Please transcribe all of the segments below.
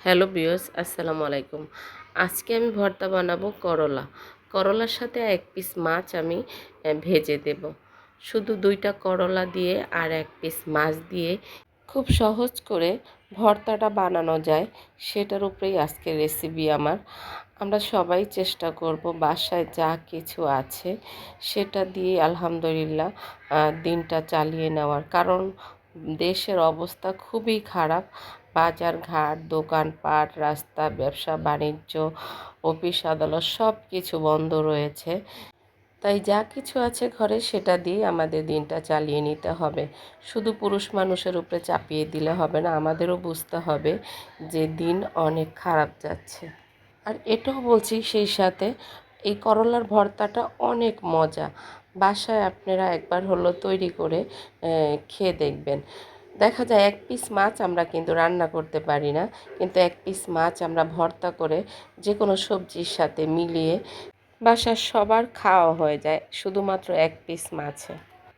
Hello বিয়স আসসালামু আলাইকুম। আজকে আমি ভর্তা বানাবো করলা। করলার সাথে এক পিস মাছ আমি ভেজে দেব। শুধু দুইটা করলা দিয়ে আর এক পিস মাছ দিয়ে খুব সহজ করে ভর্তাটা বানানো যায়। সেটার উপরেই আজকের রেসিপি আমার। আমরা সবাই চেষ্টা করব বাসায় যা কিছু আছে সেটা দিয়ে আলহামদুলিল্লাহ দিনটা চালিয়ে নেওয়ার। কারণ দেশের অবস্থা খুবই খারাপ। বাজার ঘাট, দোকানপাট, রাস্তা, ব্যবসা, বাণিজ্য, অফিস, আদালত সব কিছু বন্ধ রয়েছে। তাই যা কিছু আছে ঘরে সেটা দিয়ে আমাদের দিনটা চালিয়ে নিতে হবে। শুধু পুরুষ মানুষের উপরে চাপিয়ে দিলে হবে না, আমাদেরও বুঝতে হবে যে দিন অনেক খারাপ যাচ্ছে। আর এটাও বলছি সেই সাথে, এই করলার ভর্তাটা অনেক মজা। বাসায় আপনারা একবার হলো তৈরি করে খেয়ে দেখবেন। দেখা যায় এক পিস মাছ আমরা কিন্তু রান্না করতে পারি না, কিন্তু এক পিস মাছ আমরা ভর্তা করে যে কোনো সবজির সাথে মিলিয়ে বাসার সবার খাওয়া হয়ে যায়, শুধুমাত্র এক পিস মাছে।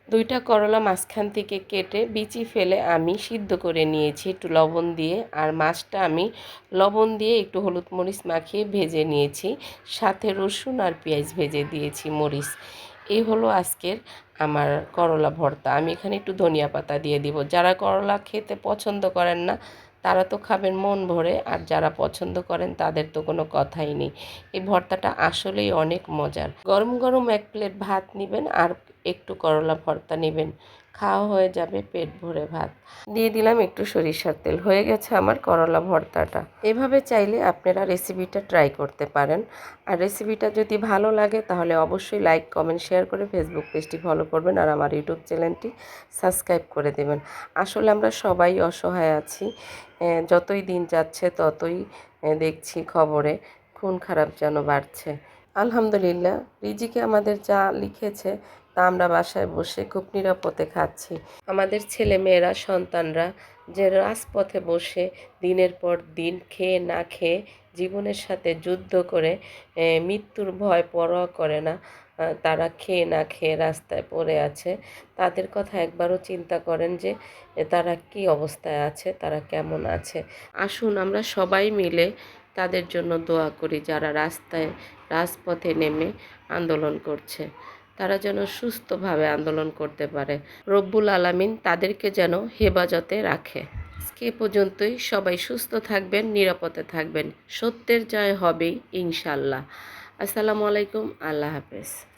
দুইটা করলা মাঝখান থেকে কেটে বিচি ফেলে আমি সিদ্ধ করে নিয়েছি একটু লবণ দিয়ে, আর মাছটা আমি লবণ দিয়ে একটু হলুদ মরিচ মাখিয়ে ভেজে নিয়েছি, সাথে রসুন আর পেঁয়াজ ভেজে দিয়েছি মরিচ। এই হলো আজকের আমার করলা ভর্তা। আমি এখানে একটু ধনিয়া পাতা দিয়ে দিব। যারা করলা খেতে পছন্দ করেন না, তারা তো খাবেন মন ভরে। আর যারা পছন্দ করেন, তাদের তো কোনো কথাই নেই। এই ভর্তাটা আসলেই অনেক মজার। গরম গরম এক প্লেট ভাত নেবেন আর একটু করলা ভর্তা নেবেন। খাওয়া হয়ে যাবে পেট ভরে ভাত। দিয়ে দিলাম একটু সরিষার তেল। হয়ে গেছে আমার করলা ভর্তাটা। এভাবে চাইলে আপনারা রেসিপিটা ট্রাই করতে পারেন। আর রেসিপিটা যদি ভালো লাগে তাহলে অবশ্যই লাইক কমেন্ট শেয়ার করে ফেসবুক পেজটি ফলো করবেন আর আমার ইউটিউব চ্যানেলটি সাবস্ক্রাইব করে দেবেন। আসলে আমরা সবাই অসহায় আছি। যতই দিন যাচ্ছে ততই দেখছি খবরে, খুন খারাপ যেন বাড়ছে। আলহামদুলিল্লাহ, রিজিকে আমাদের যা লিখেছে তা আমরা বাসায় বসে খুব নিরাপদে খাচ্ছি। আমাদের ছেলে মেয়েরা সন্তানরা যে রাজপথে বসে দিনের পর দিন খেয়ে না খেয়ে জীবনের সাথে যুদ্ধ করে মৃত্যুর ভয় পরোয়া করে না তারা খেয়ে না খেয়ে রাস্তায় পড়ে আছে, তাদের কথা একবারও চিন্তা করেন যে তারা কি অবস্থায় আছে, তারা কেমন আছে। আসুন আমরা সবাই মিলে তাদের জন্য দোয়া করি যারা রাস্তায়, রাজপথে নেমে আন্দোলন করছে। তারা যেন সুস্থভাবে আন্দোলন করতে পারে। রব্বুল আলামিন তাদেরকে যেন হেফাজতে রাখে। আজকে পর্যন্তই। সবাই সুস্থ থাকবেন, নিরাপদে থাকবেন। সত্যের জয় হবেই ইনশাল্লাহ আসসালামু আলাইকুম। আল্লাহ হাফেজ।